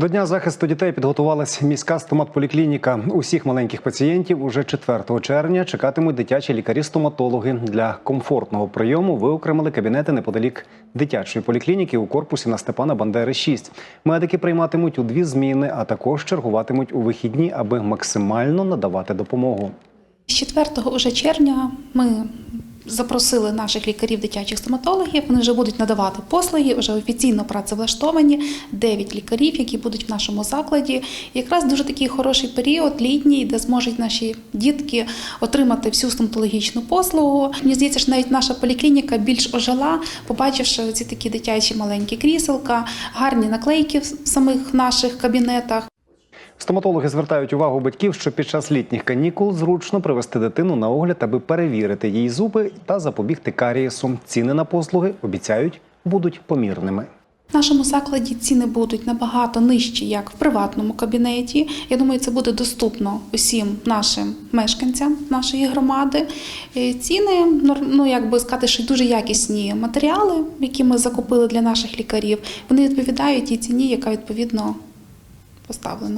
До дня захисту дітей підготувалась міська стоматполіклініка. Усіх маленьких пацієнтів уже 4 червня чекатимуть дитячі лікарі-стоматологи. Для комфортного прийому виокремили кабінети неподалік дитячої поліклініки у корпусі на Степана Бандери 6. Медики прийматимуть у дві зміни, а також чергуватимуть у вихідні, аби максимально надавати допомогу. З 4 уже червня ми запросили наших лікарів дитячих стоматологів. Вони вже будуть надавати послуги, вже офіційно працевлаштовані 9 лікарів, які будуть в нашому закладі. Якраз дуже такий хороший період, літній, де зможуть наші дітки отримати всю стоматологічну послугу. Мені здається, що навіть наша поліклініка більш ожила, побачивши ці такі дитячі маленькі кріселка, гарні наклейки в самих наших кабінетах. Стоматологи звертають увагу батьків, що під час літніх канікул зручно привести дитину на огляд, аби перевірити її зуби та запобігти карієсу. Ціни на послуги обіцяють будуть помірними. В нашому закладі ціни будуть набагато нижчі, як в приватному кабінеті. Я думаю, це буде доступно усім нашим мешканцям нашої громади. Е, Ціни, ну як би сказати, що дуже якісні матеріали, які ми закупили для наших лікарів. Вони відповідають тій ціні, яка відповідно поставлена.